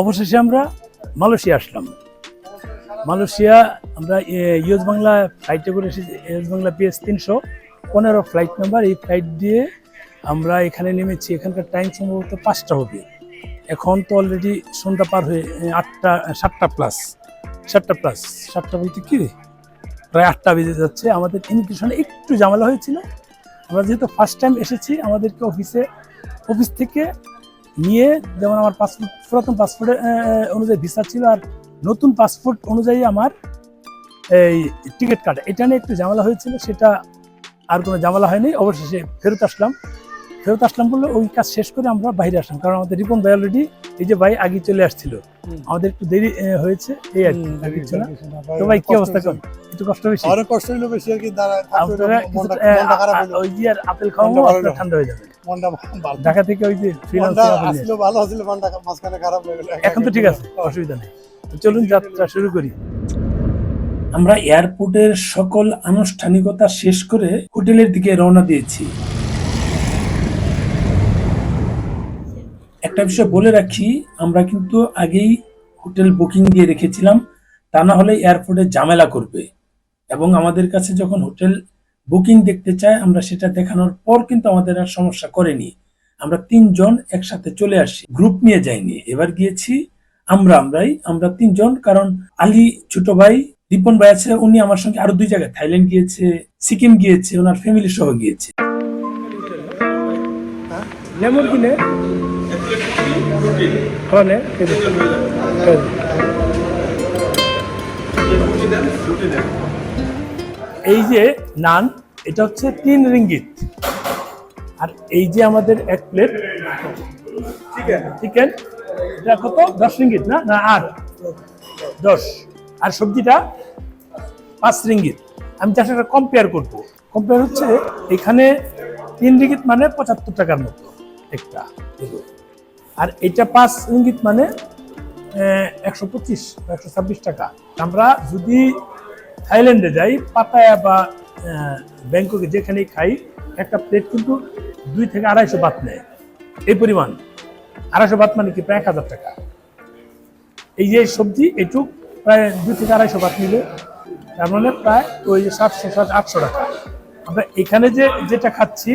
অবশেষে আমরা মালয়েশিয়া আসলাম। মালয়েশিয়া আমরা ইউএস বাংলা ফ্লাইটে করে এসেছি ইউএস বাংলা পিএস তিনশো। পনেরো ফ্লাইট নাম্বার এই ফ্লাইট দিয়ে আমরা এখানে নেমেছি। এখানকার টাইম সম্ভবত পাঁচটা হবে। এখন তো অলরেডি সন্ধ্যা পার হয়ে আটটা, সাতটা প্লাস সাতটা প্লাস সাতটা বলতে কি প্রায় আটটা বেজে যাচ্ছে। আমাদের ইমিগ্রেশনে একটু ঝামেলা হয়েছিল। আমরা যেহেতু ফার্স্ট টাইম এসেছি, আমাদেরকে অফিসে অফিস থেকে নিয়ে যেমন আমার পাসপোর্ট পুরাতন পাসপোর্ট অনুযায়ী ভিসা ছিল আর নতুন পাসপোর্ট অনুযায়ী আমার এই টিকিট কাটা এটা নিয়ে একটু ঝামেলা হয়েছিল, সেটা আর কোনো ঝামেলা হয়নি। অবশেষে ফেরত আসলাম। ফেরত আসলাম বলে ওই কাজ শেষ করে আমরা বাইরে আসলাম। কারণ আমাদের রিপন ভাই অলরেডি এই যে ভাই আগে চলে আসছিল। আমাদের একটু দেরি হয়েছে এই আর কি, কিছু না তো ভাই কি অবস্থা কেমন একটু কষ্ট বেশি অনেক কষ্ট হইল বেশি আর কি দাঁড়ায় আপনারা কিছু, মনটা আহ, মনটা খারাপ আ- হইল। ওই যে আর আপেল খাওয়াবো আপনার ঠান্ডা হয়ে যাবে। ঢাকা থেকে ওই যে ভালো মনটা মাঝখানে খারাপ হয়ে গেল এখন তো ঠিক আছে অসুবিধা নেই। তো চলুন যাত্রা শুরু করি। আমরা এয়ারপোর্টের সকল আনুষ্ঠানিকতা শেষ করে হোটেলের দিকে রওনা দিয়েছি। একটা বিষয় বলে রাখি, আমরা কিন্তু আগেই হোটেল বুকিং দিয়ে রেখেছিলাম, তা না হলে এয়ারপোর্টে ঝামেলা করবে। এবং আমাদের কাছে যখন হোটেল বুকিং দেখতে চায়, আমরা সেটা দেখানোর পর কিন্তু আমাদের আর সমস্যা করেনি। আমরা তিনজন একসাথে চলে আসি, গ্রুপ নিয়ে যাইনি। এবার গিয়েছি আমরা, আমরাই, আমরা তিনজন, কারণ আলী ছোট ভাই, রিপন ভাই আছে, উনি আমার সঙ্গে আরও দুই জায়গায়, থাইল্যান্ড গিয়েছে, সিকিম গিয়েছে, ওনার ফ্যামিলি সহ গিয়েছে। হলে এই যে নান এটা হচ্ছে তিন রিঙ্গিত। আর এই যে আমাদের এক প্লেট চিকেন এটা কত? দশ রিঙ্গিত না? না আট। দশ। আর সবজিটা? পাঁচ রিঙ্গিত। আমি তার সাথে কম্পেয়ার করব। কম্পেয়ার হচ্ছে এখানে তিন রিঙ্গিত মানে পঁচাত্তর টাকার মতো একটা। আর এটা পাঁচ ইঙ্গিত মানে একশো পঁচিশ একশো ছাব্বিশ টাকা। আমরা যদি থাইল্যান্ডে যাই, পাতায়া বা ব্যাংককে যেখানেই খাই, একটা প্লেট কিন্তু দুই থেকে আড়াইশো বাত নেয়। এই পরিমাণ। আড়াইশো বাত মানে কি? প্রায় এক হাজার টাকা। এই যে সবজি একটু প্রায় দুই থেকে আড়াইশো বাত নিলে, তার মানে প্রায় ওই যে সাতশো সাত, আটশো টাকা। আমরা এখানে যে, যেটা খাচ্ছি,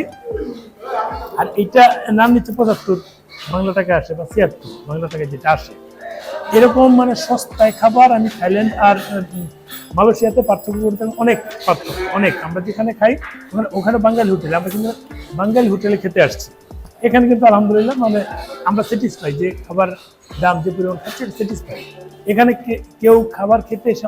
আর এইটা নাম নিচ্ছে পঁচাত্তর। বাংলা টাকা আসে বা ছিয়াত্তর, বাংলা টাকা যেটা আসে। এরকম মানে সস্তায় খাবার আমি থাইল্যান্ড আর মালয়েশিয়াতে পার্থক্য করতে অনেক পার্থক্য, অনেক। আমরা যেখানে খাই, ওখানে ওখানে বাঙালি হোটেল, আমরা কিন্তু বাঙালি হোটেলে খেতে আসছি। এখানে কিন্তু আলহামদুলিল্লাহ মানে আমরা স্যাটিসফাই যে খাবার দাম যে পরিমাণ খাচ্ছে স্যাটিসফাই এখানে কেউ খাবার খেতে এসে